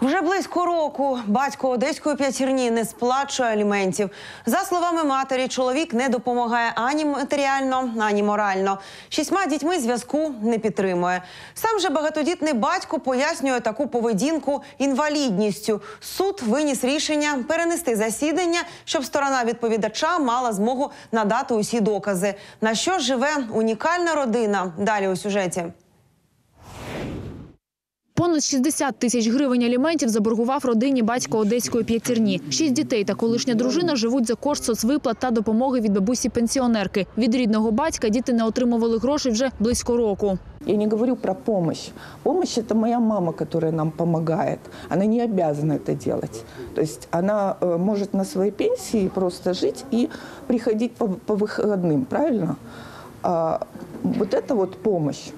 Вже близько року батько одеської п'ятірні не сплачує аліментів. За словами матері, чоловік не допомагає ані матеріально, ані морально. Шістьма дітьми зв'язку не підтримує. Сам же багатодітний батько пояснює таку поведінку інвалідністю. Суд виніс рішення перенести засідання, щоб сторона відповідача мала змогу надати усі докази. На що живе унікальна родина? Далі у сюжеті. Понад 60 тисяч гривень аліментів заборгував родині батько одеської п'ятірні. Шість дітей та колишня дружина живуть за кошт соцвиплат та допомоги від бабусі пенсіонерки. Від рідного батька діти не отримували грошей вже близько року. Я не говорю про помощь. Помощь – это моя мама, которая нам помогает. Она не обязана это делать. То есть она э, может на своей пенсии просто жить и приходить по, по выходным, правильно? А, вот это вот помощь.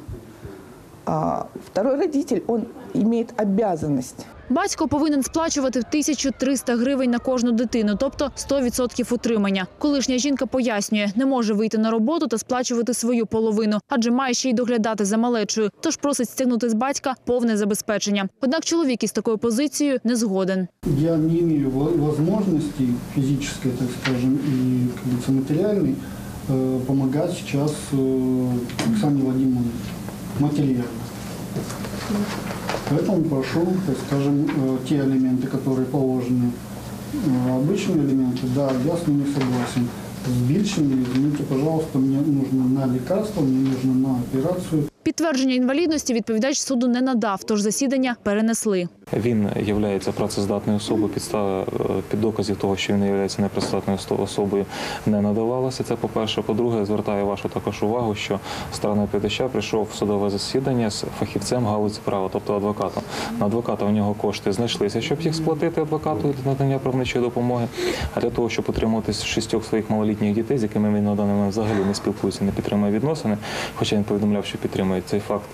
А второй родитель, он имеет обязанность Батько повинен сплачувати 1300 гривень на кожну дитину, тобто 100% утримання. Колишня жінка пояснює, не може вийти на роботу та сплачувати свою половину, адже має ще й доглядати за малечою. Тож просить стягнути з батька повне забезпечення. Однак чоловік із такою позицією не згоден. Я не имею во- возможности физической, так скажем, и, как говорится, материальной э, помогать материально. Поэтому прошу, скажем, э, те элементы, которые положены, э, обычные элементы, да, я с ними согласен. Збільшені, извините, пожалуйста, мне нужно на лекарства, мне нужно на операцию. Підтвердження інвалідності відповідач суду не надав, тож засідання перенесли. Він є працездатною особою. Підстава е, під доказів того, що він є непрацездатною особою, не надавалося. Це по-перше. По-друге, звертаю вашу також увагу, що сторона відповідача прийшов в судове засідання з фахівцем галузі права, тобто адвокатом. На адвоката у нього кошти знайшлися, щоб їх сплатити адвокату для надання правничої допомоги. А для того, щоб утримувати шістьох своїх малолітніх дітей, з якими він на даний момент взагалі не спілкується, не підтримує відносини, хоча він повідомляв, що підтримує цей факт,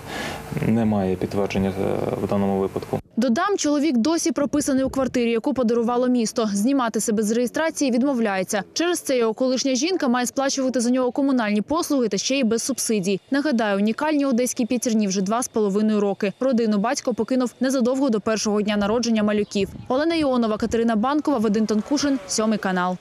немає підтвердження е, в даному випадку. Додам, чоловік досі прописаний у квартирі, яку подарувало місто. Знімати себе з реєстрації відмовляється. Через це його колишня жінка має сплачувати за нього комунальні послуги та ще й без субсидій. Нагадаю, унікальні одеські п'ятірні вже два з половиною роки. Родину батько покинув незадовго до першого дня народження малюків. Олена Іонова, Катерина Банкова, Вадим Тонкушин, сьомий канал.